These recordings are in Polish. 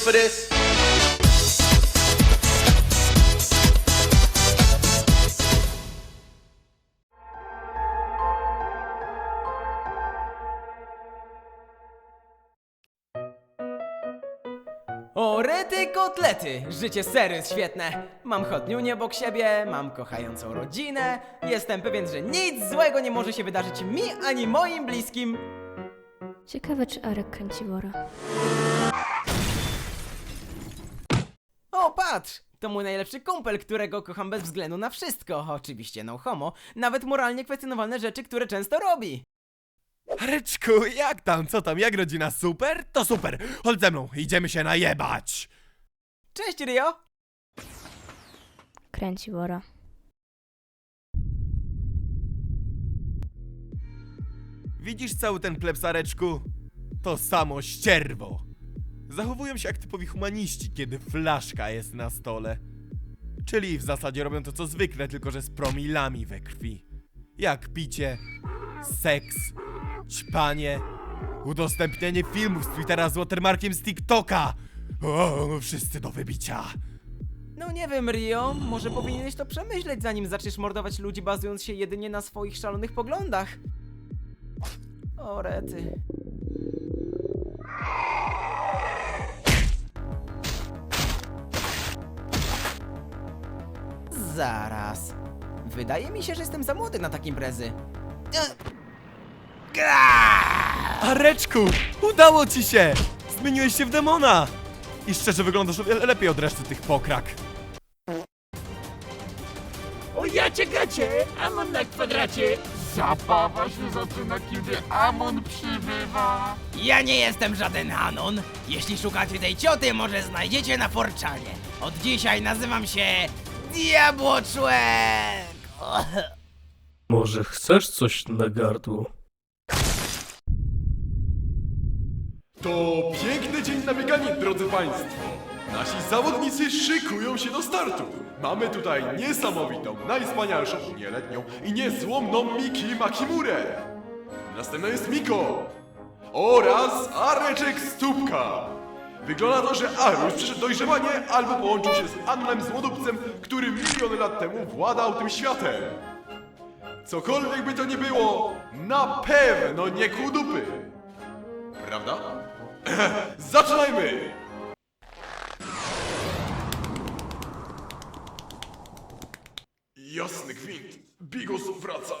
for this? O, kotlety! Życie sery jest świetne. Mam chodniunię obok siebie, mam kochającą rodzinę. Jestem pewien, że nic złego nie może się wydarzyć mi ani moim bliskim. Ciekawe, czy Arek kręci wora. O, patrz! To mój najlepszy kumpel, którego kocham bez względu na wszystko. Oczywiście no homo. Nawet moralnie kwestionowalne rzeczy, które często robi. Ryczku, jak tam? Co tam? Jak rodzina? Super? To super! Chodź ze mną, idziemy się najebać! Cześć, Rio! Kręci wora. Widzisz cały ten klepsareczku? To samo ścierwo! Zachowują się jak typowi humaniści, kiedy flaszka jest na stole. Czyli w zasadzie robią to co zwykle, tylko że z promilami we krwi. Jak picie, seks, ćpanie, udostępnianie filmów z Twittera z watermarkiem z TikToka! O, wszyscy do wybicia! No nie wiem, Rio, może powinieneś to przemyśleć, zanim zaczniesz mordować ludzi bazując się jedynie na swoich szalonych poglądach. O, rety. Zaraz. Wydaje mi się, że jestem za młody na takie imprezy. Areczku, udało ci się! Zmieniłeś się w demona! I szczerze wyglądasz o wiele lepiej od reszty tych pokrak. O ja cię gacie! Amon na kwadracie! Zabawa się zaczyna, kiedy Amon przybywa! Ja nie jestem żaden Anon. Jeśli szukacie tej cioty, może znajdziecie na Forczanie. Od dzisiaj nazywam się Diabłoczłek! Może chcesz coś na gardło? To piękny dzień na bieganie, drodzy Państwo. Nasi zawodnicy szykują się do startu. Mamy tutaj niesamowitą, najwspanialszą, nieletnią i niezłomną Miki Makimurę. Następna jest Miko oraz Areczek Stópka. Wygląda to, że Aruś przeszedł dojrzewanie albo połączył się z Annem Złodupcem, który miliony lat temu władał tym światem. Cokolwiek by to nie było, na pewno nie kół dupy. Prawda? Zaczynajmy! Jasny gwint. Bigos wraca.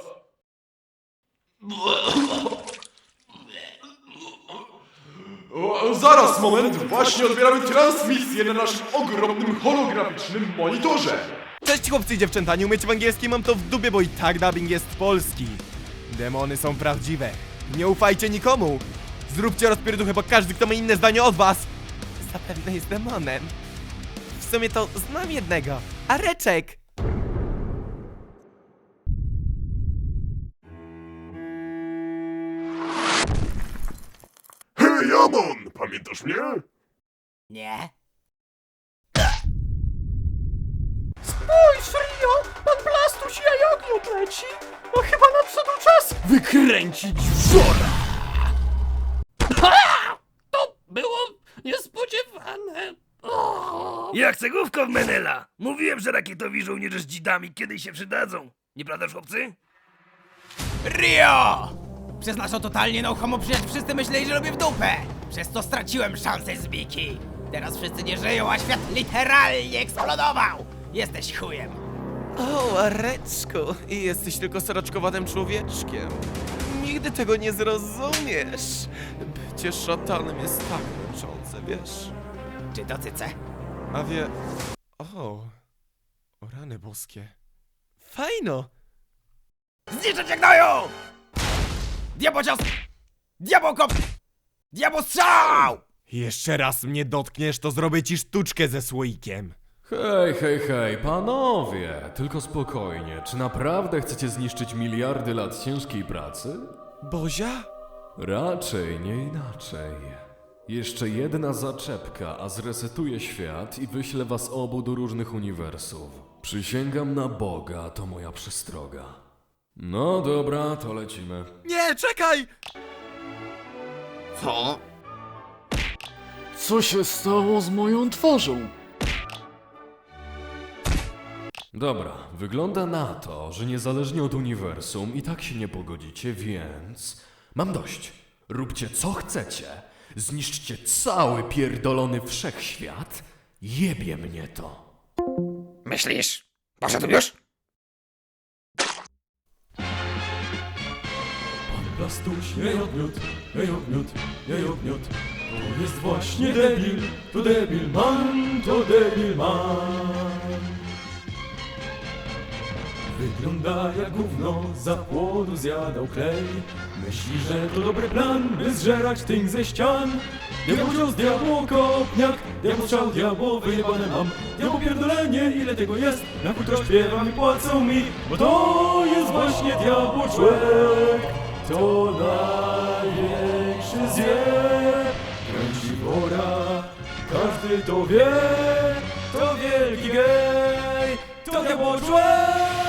Zaraz, moment. Właśnie odbieramy transmisję na naszym ogromnym holograficznym monitorze. Cześć chłopcy i dziewczęta, nie umiecie w angielski? Mam to w dubie, bo i tak dubbing jest polski. Demony są prawdziwe. Nie ufajcie nikomu. Zróbcie rozpierduchę, bo każdy, kto ma inne zdanie od was, zapewne jest demonem. W sumie to znam jednego. Areczek! Hej, Amon! Pamiętasz mnie? Nie? Spójrz, Rio! Pan Blastuś jajogniot leci! No chyba nadszedł czas wykręcić wzora! To było niespodziewane! O! Jak cegówko w Menela! Mówiłem, że rakietowi żołnierze z dzidami kiedyś się przydadzą. Nieprawdaż, chłopcy? Rio! Przez naszą totalnie no homo przecież wszyscy myśleli, że robię w dupę. Przez to straciłem szansę z Miki. Teraz wszyscy nie żyją, a świat literalnie eksplodował. Jesteś chujem. O, Areczku, i jesteś tylko soraczkowatym człowieczkiem. Nigdy tego nie zrozumiesz. Bycie szatanem jest tak męczące, wiesz? Czy to cyce? A wie... O... O rany boskie. Fajno! Zniszczę cię gnoju! Diabocios! Diabokop! Diabostrzał! Jeszcze raz mnie dotkniesz, to zrobię ci sztuczkę ze słoikiem. Hej, hej, hej, panowie, tylko spokojnie. Czy naprawdę chcecie zniszczyć miliardy lat ciężkiej pracy? Bozia? Raczej nie inaczej. Jeszcze jedna zaczepka, a zresetuję świat i wyślę was obu do różnych uniwersów. Przysięgam na Boga, to moja przestroga. No dobra, to lecimy. Nie, czekaj! Co? Co się stało z moją twarzą? Dobra, wygląda na to, że niezależnie od uniwersum i tak się nie pogodzicie, więc. Mam dość. Róbcie co chcecie. Zniszczcie cały pierdolony wszechświat. Jebie mnie to. Myślisz? Poszedł już? Plastuś, jej odmiot, jej odmiot, jej odmiot. To jest właśnie debil, to debil man, to debil man. Wygląda jak gówno, za płodu zjadał klej. Myśli, że to dobry plan, by zżerać tynk ze ścian. Diabeł cios, diabeł kopniak, diabeł strzał, diabeł wyjebane mam. Diabeł pierdolenie, ile tego jest, na kultro śpiewam i płacą mi, bo to jest właśnie diabeł człowiek. To największy zje, kręci wora, każdy to wie, to wielki gej, to diabeł człowiek.